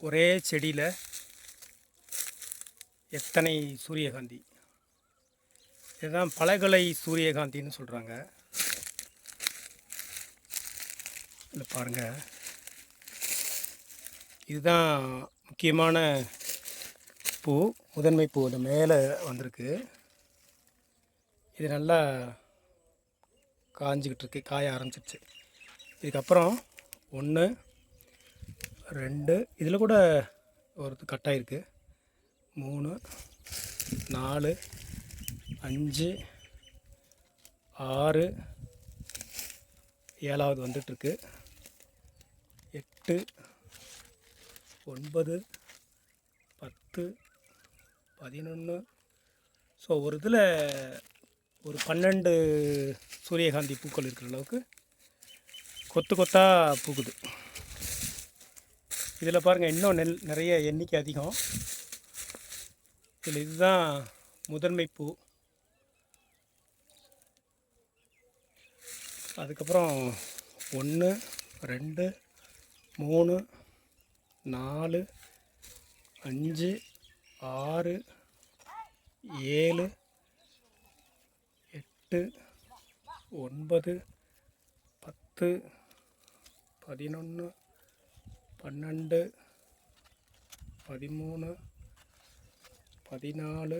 ஒரே செடியில் எத்தனை சூரியகாந்தி? இதுதான் பலகலை சூரியகாந்தின்னு சொல்கிறாங்க இல்லை பாருங்கள் இதுதான் முக்கியமான பூ முதன்மை பூ இந்த மேலே வந்திருக்கு. இது நல்லா காஞ்சிக்கிட்டு இருக்கு காய ஆரம்பிச்சிருச்சு. இதுக்கப்புறம் ஒன்று ரெண்டு. இதில் கூட ஒரு கட்டாயிருக்கு மூணு நாலு அஞ்சு ஆறு ஏழாவது வந்துட்டுருக்கு. எட்டு ஒன்பது பத்து பதினொன்று ஸோ ஒரு இதில் ஒரு பன்னெண்டு சூரியகாந்தி பூக்கள் இருக்கிற அளவுக்கு கொத்து கொத்தாக பூக்குது. இதில் பாருங்கள் இன்னும் நெல் நிறைய எண்ணிக்கை அதிகம். இதில் இதுதான் முதன்மை பூ. அதுக்கப்புறம் ஒன்று ரெண்டு மூணு நாலு அஞ்சு ஆறு ஏழு எட்டு ஒன்பது பத்து பதினொன்று பன்னெண்டு பதிமூணு பதினாலு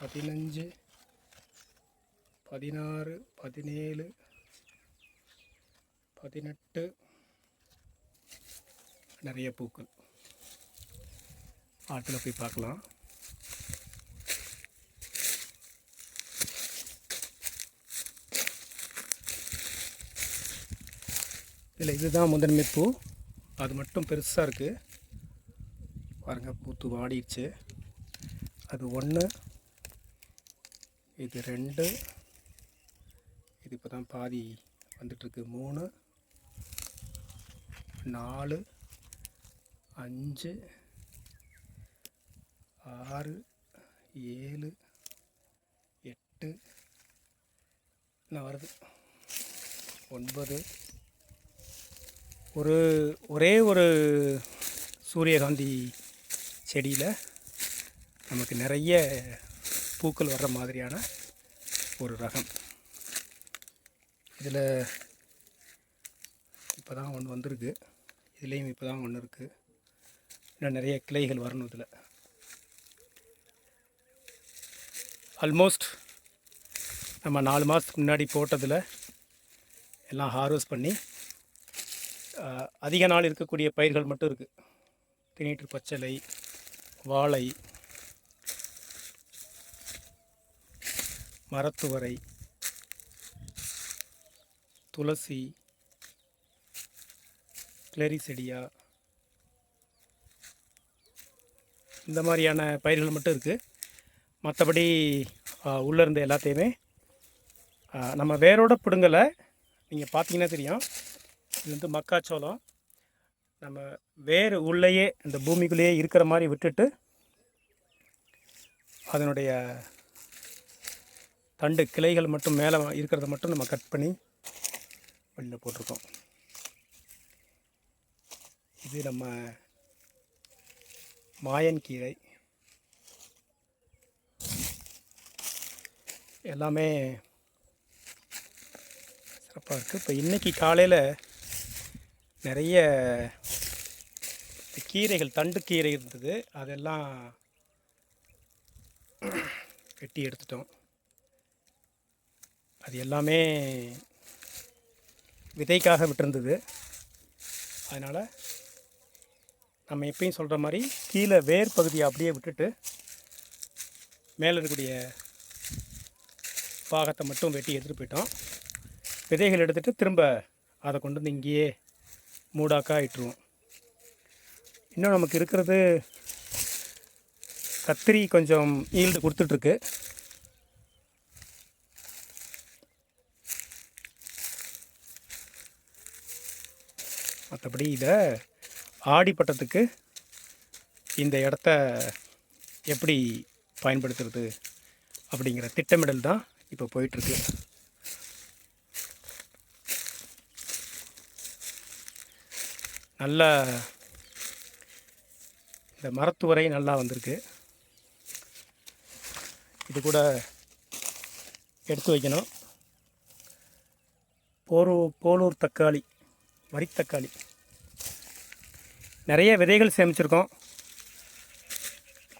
பதினஞ்சு பதினாறு பதினேழு பதினெட்டு. நிறைய பூக்கள். ஆற்றுல போய் பார்க்கலாம். இதில் இதுதான் முதன்மை பூ. அது மட்டும் பெருசாக இருக்குது பாருங்கள் பூத்து வாடிடுச்சு. அது ஒன்று இது ரெண்டு இது இப்போ தான் பாதி வந்துட்டுருக்கு. மூணு நாலு அஞ்சு ஆறு ஏழு எட்டு நான் வருது? ஒன்பது ஒரு ஒரே ஒரு சூரியகாந்தி செடியில் நமக்கு நிறைய பூக்கள் வர்ற மாதிரியான ஒரு ரகம். இதில் இப்போ தான் ஒன்று வந்திருக்கு. இதுலேயும் இப்போ தான் ஒன்று இருக்குது இன்னும் நிறைய கிளைகள் வரணும் இதில். ஆல்மோஸ்ட் நம்ம நாலு மாதத்துக்கு முன்னாடி போட்டதில் எல்லாம் ஹார்வெஸ்ட் பண்ணி அதிக நாள் இருக்கக்கூடிய பயிர்கள் மட்டும் இருக்குது திணீட்டு பச்சளை வாழை மரத்துவரை துளசி கிளரிசெடியா இந்த மாதிரியான பயிர்கள் மட்டும் இருக்குது மற்றபடி உள்ளே இருந்த எல்லாத்தையுமே நம்ம வேரோட பிடுங்கலை. நீங்கள் பார்த்தீங்கன்னா தெரியும். இது வந்து மக்காச்சோளம். நம்ம வேறு உள்ளேயே இந்த பூமிக்குள்ளேயே இருக்கிற மாதிரி விட்டுட்டு அதனுடைய தண்டு கிளைகள் மட்டும் மேலே இருக்கிறத மட்டும் நம்ம கட் பண்ணி வெளியில் போட்டிருக்கோம். இது நம்ம மாயன் கீரை. எல்லாமே சிறப்பாக இருக்குது இப்போ இன்றைக்கி காலையில் நிறைய கீரைகள் தண்டு கீரை இருந்தது. அதெல்லாம் வெட்டி எடுத்துட்டோம். அது எல்லாமே விதைக்காக விட்டிருந்தது. அதனால் நம்ம எப்பயும் சொல்கிற மாதிரி கீழே வேர் பகுதியை அப்படியே விட்டுட்டு மேலே இருக்கக்கூடிய பாகத்தை மட்டும் வெட்டி எடுத்துகிட்டு போயிட்டோம். விதைகள் எடுத்துகிட்டு திரும்ப அதை கொண்டு வந்து இங்கேயே மூடாக்காக இட்டுருவோம் இன்னும் நமக்கு இருக்கிறது கத்திரி கொஞ்சம் ஈல்டு கொடுத்துட்ருக்கு. மற்றபடி இதை ஆடிப்பட்டத்துக்கு இந்த இடத்த எப்படி பயன்படுத்துறது அப்படிங்கிற திட்டமிடல் தான் இப்போ போயிட்டுருக்கு. நல்ல இந்த மரத்துவரை நல்லா வந்திருக்கு. இது கூட எடுத்து வைக்கணும். போரூ போலூர் தக்காளி வரித்தக்காளி நிறைய விதைகள் சேமிச்சிருக்கோம்.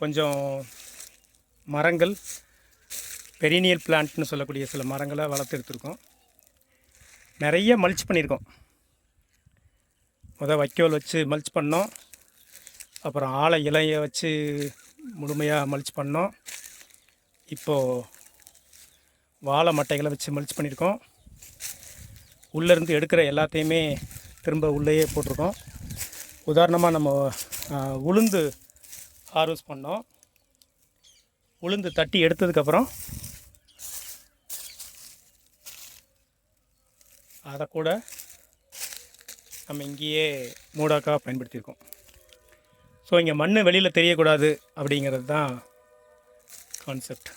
கொஞ்சம் மரங்கள் பெரினியல் பிளான்ட்னு சொல்லக்கூடிய சில மரங்களை வளர்த்து எடுத்திருக்கோம். நிறைய மல்ச் பண்ணியிருக்கோம். முதல் வைக்கோல் வச்சு மல்ச் பண்ணோம். அப்புறம் ஆலை இலையை வச்சு முழுமையாக மல்ச் பண்ணோம். இப்போது வாழை மட்டைகளை வச்சு மல்ச் பண்ணியிருக்கோம். உள்ளேருந்து எடுக்கிற எல்லாத்தையுமே திரும்ப உள்ளேயே போட்டிருக்கோம். உதாரணமாக நம்ம உளுந்து ஹார்வெஸ்ட் பண்ணோம். உளுந்து தட்டி எடுத்ததுக்கப்புறம் அதை கூட நம்ம இங்கேயே மூடாக்காக பயன்படுத்தியிருக்கோம். ஸோ இங்கே மண் வெளியில் தெரியக்கூடாது அப்படிங்கிறது தான் கான்செப்ட்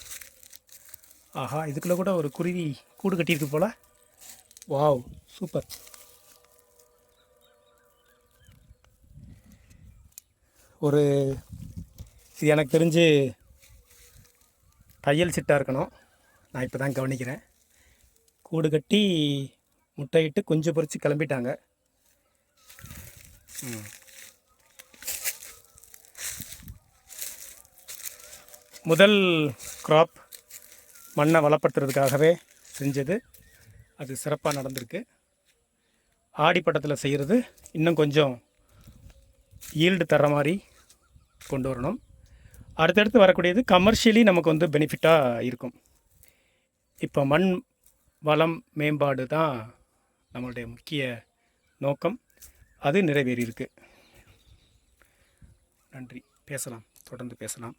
ஆஹா இதுக்குள்ளே கூட ஒரு குருவி கூடு கட்டியிருக்கு போல். வாவ் சூப்பர் ஒரு இது எனக்கு தெரிஞ்சு தையல் சிட்டாக இருக்கணும். நான் இப்போ தான் கவனிக்கிறேன். கூடு கட்டி முட்டையிட்டு குஞ்சு பொறிச்சு கிளம்பிட்டாங்க. முதல் க்ராப் மண்ணை வளப்படுத்துறதுக்காகவே செஞ்சது. அது சிறப்பாக நடந்திருக்கு. ஆடிப்பட்டத்தில் செய்கிறது இன்னும் கொஞ்சம் ஈல்டு தர மாதிரி கொண்டு வரணும். அடுத்தடுத்து வரக்கூடியது கமர்ஷியலி நமக்கு வந்து பெனிஃபிட்டாக இருக்கும். இப்போ மண் வளம் மேம்பாடு தான் நம்மளுடைய முக்கிய நோக்கம். அது நிறைவேறியிருக்கு. நன்றி. பேசலாம். தொடர்ந்து பேசலாம்.